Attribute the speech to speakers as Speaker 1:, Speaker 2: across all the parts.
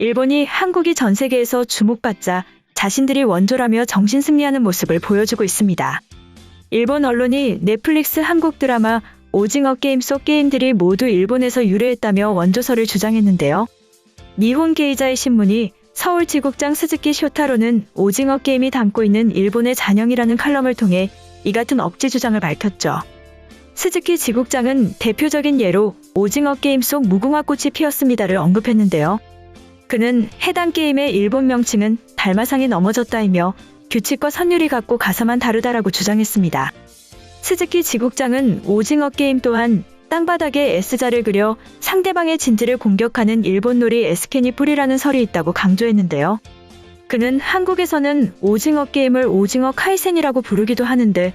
Speaker 1: 일본이 한국이 전 세계에서 주목받자 자신들이 원조라며 정신 승리하는 모습을 보여주고 있습니다. 일본 언론이 넷플릭스 한국 드라마 오징어 게임 속 게임들이 모두 일본에서 유래했다며 원조설을 주장했는데요. 니혼 게이자의 신문이 서울 지국장 스즈키 쇼타로는 오징어 게임이 담고 있는 일본의 잔영이라는 칼럼을 통해 이 같은 억지 주장을 밝혔죠. 스즈키 지국장은 대표적인 예로 오징어 게임 속 무궁화 꽃이 피었습니다를 언급했는데요. 그는 해당 게임의 일본 명칭은 달마상이 넘어졌다이며 규칙과 선율이 같고 가사만 다르다라고 주장했습니다. 스즈키 지국장은 오징어 게임 또한 땅바닥에 S자를 그려 상대방의 진지를 공격하는 일본 놀이 에스케니 뿌리라는 설이 있다고 강조했는데요. 그는 한국에서는 오징어 게임을 오징어 카이센이라고 부르기도 하는데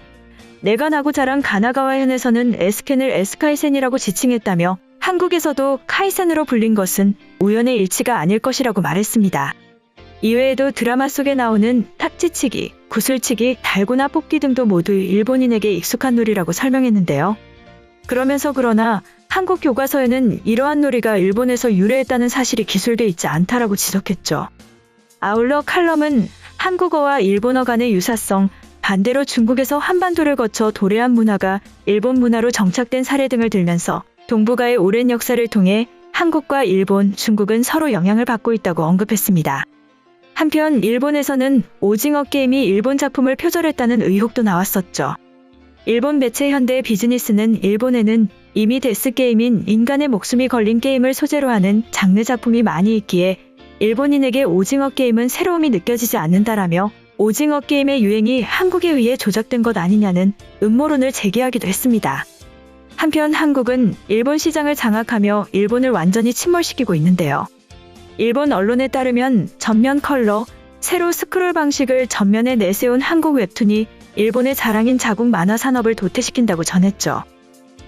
Speaker 1: 내가 나고 자란 가나가와 현에서는 에스켄을 에스카이센이라고 지칭했다며 한국에서도 카이센으로 불린 것은 우연의 일치가 아닐 것이라고 말했습니다. 이외에도 드라마 속에 나오는 탁지치기, 구슬치기, 달고나 뽑기 등도 모두 일본인에게 익숙한 놀이라고 설명했는데요. 그러면서 그러나 한국 교과서에는 이러한 놀이가 일본에서 유래했다는 사실이 기술돼 있지 않다라고 지적했죠. 아울러 칼럼은 한국어와 일본어 간의 유사성, 반대로 중국에서 한반도를 거쳐 도래한 문화가 일본 문화로 정착된 사례 등을 들면서 동북아의 오랜 역사를 통해 한국과 일본, 중국은 서로 영향을 받고 있다고 언급했습니다. 한편 일본에서는 오징어 게임이 일본 작품을 표절했다는 의혹도 나왔었죠. 일본 매체 현대 비즈니스는 일본에는 이미 데스 게임인 인간의 목숨이 걸린 게임을 소재로 하는 장르 작품이 많이 있기에 일본인에게 오징어 게임은 새로움이 느껴지지 않는다라며 오징어 게임의 유행이 한국에 의해 조작된 것 아니냐는 음모론을 제기하기도 했습니다. 한편 한국은 일본 시장을 장악하며 일본을 완전히 침몰시키고 있는데요. 일본 언론에 따르면 전면 컬러, 세로 스크롤 방식을 전면에 내세운 한국 웹툰이 일본의 자랑인 자국 만화 산업을 도태시킨다고 전했죠.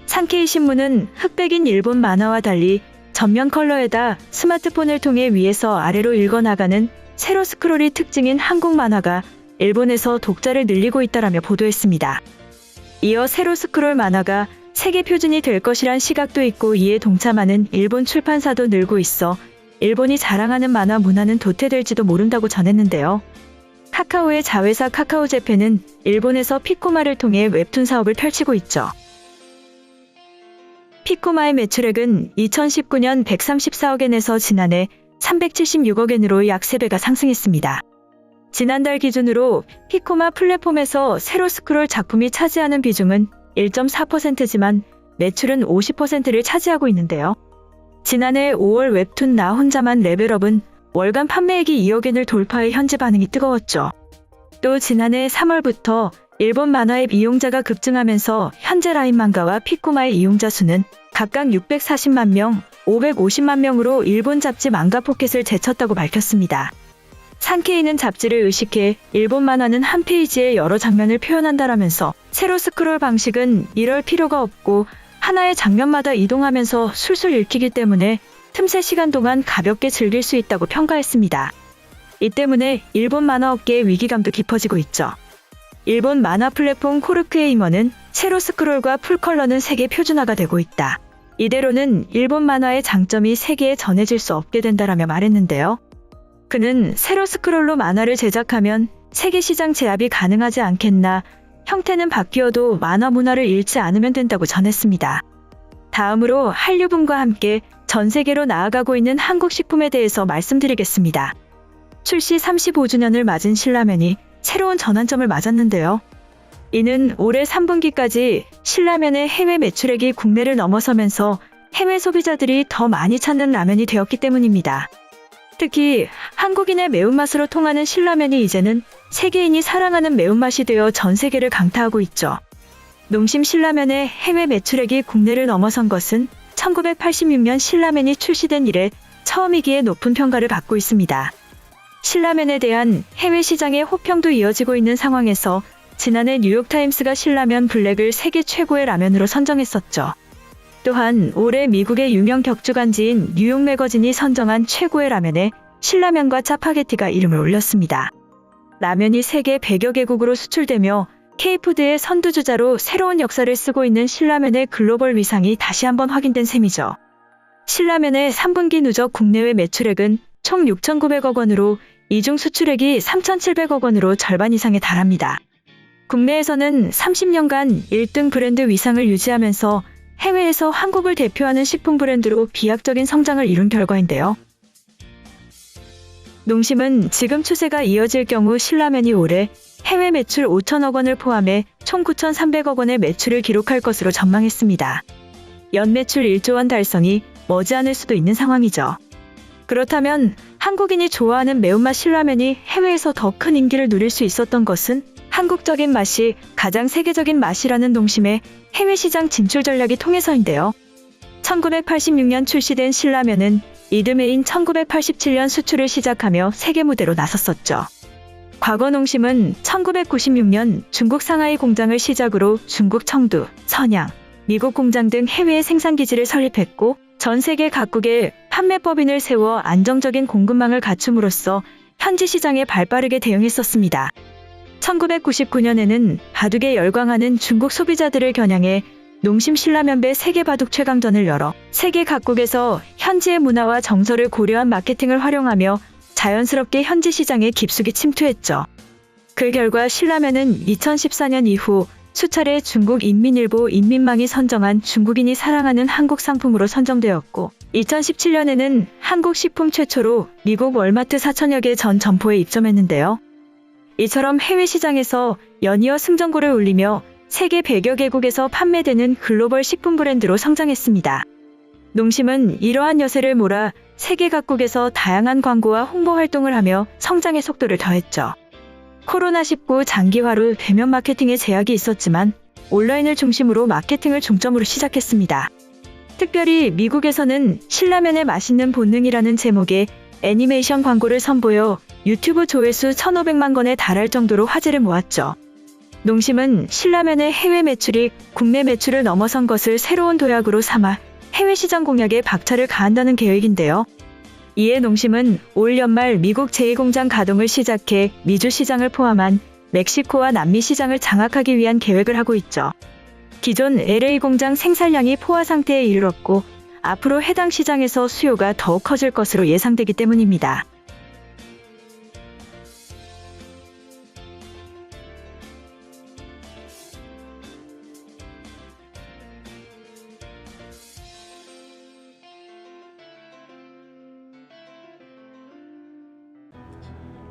Speaker 1: 산케이 신문은 흑백인 일본 만화와 달리 전면 컬러에다 스마트폰을 통해 위에서 아래로 읽어나가는 세로 스크롤이 특징인 한국 만화가 일본에서 독자를 늘리고 있다라며 보도했습니다. 이어 세로 스크롤 만화가 세계 표준이 될 것이란 시각도 있고 이에 동참하는 일본 출판사도 늘고 있어 일본이 자랑하는 만화 문화는 도태될지도 모른다고 전했는데요. 카카오의 자회사 카카오재팬은 일본에서 피코마를 통해 웹툰 사업을 펼치고 있죠. 피코마의 매출액은 2019년 134억엔에서 지난해 376억엔으로 약 3배가 상승했습니다. 지난달 기준으로 피코마 플랫폼에서 세로 스크롤 작품이 차지하는 비중은 1.4%지만 매출은 50%를 차지하고 있는데요. 지난해 5월 웹툰 나 혼자만 레벨업은 월간 판매액이 2억 엔을 돌파해 현지 반응이 뜨거웠죠. 또 지난해 3월부터 일본 만화의 이용자가 급증하면서 현재 라인 망가와 피코마의 이용자 수는 각각 640만 명, 550만 명으로 일본 잡지 망가 포켓을 제쳤다고 밝혔습니다. 산케이는 잡지를 의식해 일본 만화는 한 페이지에 여러 장면을 표현한다라면서 세로 스크롤 방식은 이럴 필요가 없고 하나의 장면마다 이동하면서 술술 읽히기 때문에 틈새 시간 동안 가볍게 즐길 수 있다고 평가했습니다. 이 때문에 일본 만화 업계의 위기감도 깊어지고 있죠. 일본 만화 플랫폼 코르크에이머는 세로 스크롤과 풀 컬러는 세계 표준화가 되고 있다. 이대로는 일본 만화의 장점이 세계에 전해질 수 없게 된다라며 말했는데요. 그는 세로 스크롤로 만화를 제작하면 세계 시장 제압이 가능하지 않겠나 형태는 바뀌어도 만화 문화를 잃지 않으면 된다고 전했습니다. 다음으로 한류분과 함께 전 세계로 나아가고 있는 한국 식품에 대해서 말씀드리겠습니다. 출시 35주년을 맞은 신라면이 새로운 전환점을 맞았는데요. 이는 올해 3분기까지 신라면의 해외 매출액이 국내를 넘어서면서 해외 소비자들이 더 많이 찾는 라면이 되었기 때문입니다. 특히 한국인의 매운맛으로 통하는 신라면이 이제는 세계인이 사랑하는 매운맛이 되어 전 세계를 강타하고 있죠. 농심 신라면의 해외 매출액이 국내를 넘어선 것은 1986년 신라면이 출시된 이래 처음이기에 높은 평가를 받고 있습니다. 신라면에 대한 해외 시장의 호평도 이어지고 있는 상황에서 지난해 뉴욕타임스가 신라면 블랙을 세계 최고의 라면으로 선정했었죠. 또한 올해 미국의 유명 격주간지인 뉴욕 매거진이 선정한 최고의 라면에 신라면과 짜파게티가 이름을 올렸습니다. 라면이 세계 100여 개국으로 수출되며 K푸드의 선두주자로 새로운 역사를 쓰고 있는 신라면의 글로벌 위상이 다시 한번 확인된 셈이죠. 신라면의 3분기 누적 국내외 매출액은 총 6,900억 원으로 이중 수출액이 3,700억 원으로 절반 이상에 달합니다. 국내에서는 30년간 1등 브랜드 위상을 유지하면서 해외에서 한국을 대표하는 식품 브랜드로 비약적인 성장을 이룬 결과인데요. 농심은 지금 추세가 이어질 경우 신라면이 올해 해외 매출 5천억 원을 포함해 총 9,300억 원의 매출을 기록할 것으로 전망했습니다. 연 매출 1조 원 달성이 머지않을 수도 있는 상황이죠. 그렇다면 한국인이 좋아하는 매운맛 신라면이 해외에서 더 큰 인기를 누릴 수 있었던 것은 한국적인 맛이 가장 세계적인 맛이라는 농심의 해외 시장 진출 전략이 통해서인데요. 1986년 출시된 신라면은 이듬해인 1987년 수출을 시작하며 세계 무대로 나섰었죠. 과거 농심은 1996년 중국 상하이 공장을 시작으로 중국 청두, 선양, 미국 공장 등 해외 생산 기지를 설립했고 전 세계 각국에 판매법인을 세워 안정적인 공급망을 갖춤으로써 현지 시장에 발빠르게 대응했었습니다. 1999년에는 바둑에 열광하는 중국 소비자들을 겨냥해 농심 신라면배 세계 바둑 최강전을 열어 세계 각국에서 현지의 문화와 정서를 고려한 마케팅을 활용하며 자연스럽게 현지 시장에 깊숙이 침투했죠. 그 결과 신라면은 2014년 이후 수차례 중국 인민일보 인민망이 선정한 중국인이 사랑하는 한국 상품으로 선정되었고 2017년에는 한국 식품 최초로 미국 월마트 4천여 개 전 점포에 입점했는데요. 이처럼 해외 시장에서 연이어 승전고를 올리며 세계 100여 개국에서 판매되는 글로벌 식품 브랜드로 성장했습니다. 농심은 이러한 여세를 몰아 세계 각국에서 다양한 광고와 홍보 활동을 하며 성장의 속도를 더했죠. 코로나19 장기화로 대면 마케팅에 제약이 있었지만 온라인을 중심으로 마케팅을 중점으로 시작했습니다. 특별히 미국에서는 신라면의 맛있는 본능이라는 제목의 애니메이션 광고를 선보여 유튜브 조회수 1,500만 건에 달할 정도로 화제를 모았죠. 농심은 신라면의 해외 매출이 국내 매출을 넘어선 것을 새로운 도약으로 삼아 해외 시장 공략에 박차를 가한다는 계획인데요. 이에 농심은 올 연말 미국 제2공장 가동을 시작해 미주 시장을 포함한 멕시코와 남미 시장을 장악하기 위한 계획을 하고 있죠. 기존 LA 공장 생산량이 포화 상태에 이르렀고 앞으로 해당 시장에서 수요가 더욱 커질 것으로 예상되기 때문입니다.